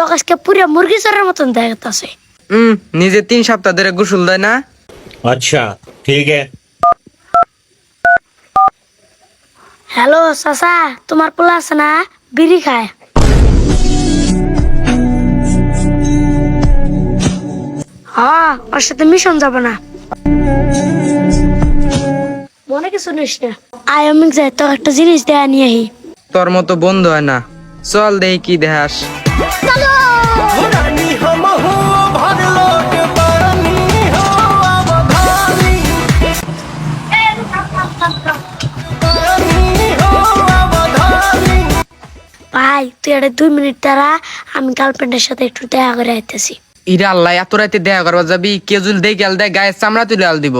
তো আজকে পুরো মুরগি চড়ার মতন হুম নিজে তিন সপ্তাহ ধরে গোসল দেয় না? আচ্ছা ঠিক আছে। হ্যালো চাচা তোমার পোলা আছে না? বিড়ি খায়। হ্যাঁ ওর সাথে মিশন যাব না। মনে কিছু নিস না। আই অমিক যাই তোর একটা জিনিস দেয়া নিয়ে আহি। তোর মতো বন্ধু হয় না। চল দেই কি দেখাস। ভাই তুই এটা দুই মিনিট দ্বারা আমি গার্লফ্রেন্ডের সাথে একটু দেখা করে আইতেছি। ইরে আল্লাহ এত রাতে দেখা করবা যাবি? কেজুল দেই গেল দেয় গায়ের চামড়া তুলে আল দিব।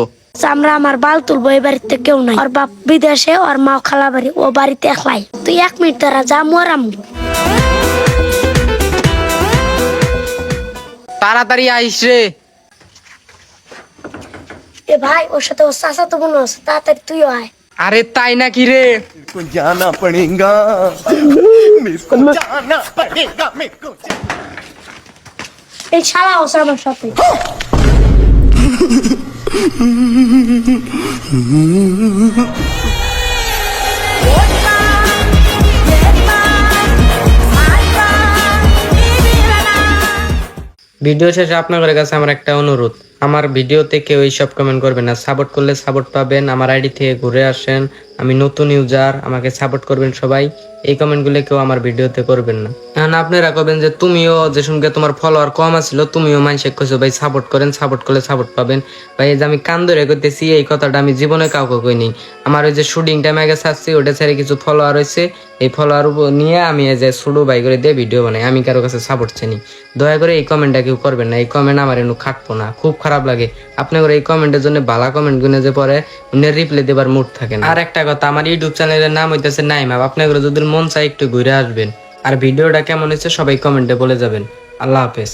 আমরা আমার বাল তুলবো এই বাড়িতে কেউ নাই। ওর বাপ বিদেশে ওর মা খালা বাড়ি ও বাড়িতে একলাই। তুই এক মিনিট দ্বারা যা মরাম তাড়াতাড়ি আইস রে। এ ভাই ওর সাথে ওর চাচা তো মনে আছে তাড়াতাড়ি তুইও আয়। আরে তাই নাকি রে को जाना पड़ेगा मेरे को जाना पड़ेगा मेरे को এই শালা ওসে আমার সাথে ভিডিও শেষে আপনাদের কাছে আমার একটা অনুরোধ। আমার ভিডিওতে কেউ এইসব কমেন্ট করবেন না। সাপোর্ট করলে সাপোর্ট পাবেন। আমার আইডি থেকে ঘুরে আসেন। আমি নতুন ইউজার আমাকে সাপোর্ট করবেন সবাই। এই কমেন্টগুলো কেউ আমার ভিডিওতে করবেন না। এখন আপনারা কবেন যে, তুমিও যে সঙ্গে তোমার ফলোয়ার কম আছিল, তুমিও মানুষে কইছো ভাই সাপোর্ট করেন সাপোর্ট করলে সাপোর্ট পাবেন। ভাই, এই যে আমি কান ধরে করতেছি এই কথাটা আমি জীবনে কাউকে কইনি আমার ওই যে শুটিং টাইমে আগে ছাড়ছি ওটা ছেড়ে কিছু ফলোয়ার হয়েছে এই ফলোয়ার নিয়ে আমি এই যে শুরু বাই করে দিয়ে ভিডিও বানাই। আমি কারও কাছে সাপোর্ট চাইনি দয়া করে এই কমেন্টটা কেউ করবেন না। এই কমেন্ট আমার এনু খাটবো না। খুব খারাপ লাগে। আপনাদের এই কমেন্টের জন্য বালা কমেন্ট গুনে যে পরে রিপ্লাই দেবার মুড থাকে না। আর একটা কথা, আমার ইউটিউব চ্যানেলের নাম হইতেছে নাইমা আপনাদের যদি মন চাই একটু ঘুরে আসবেন। আর ভিডিওটা কেমন হয়েছে সবাই কমেন্টে বলে যাবেন। আল্লাহ হাফেজ।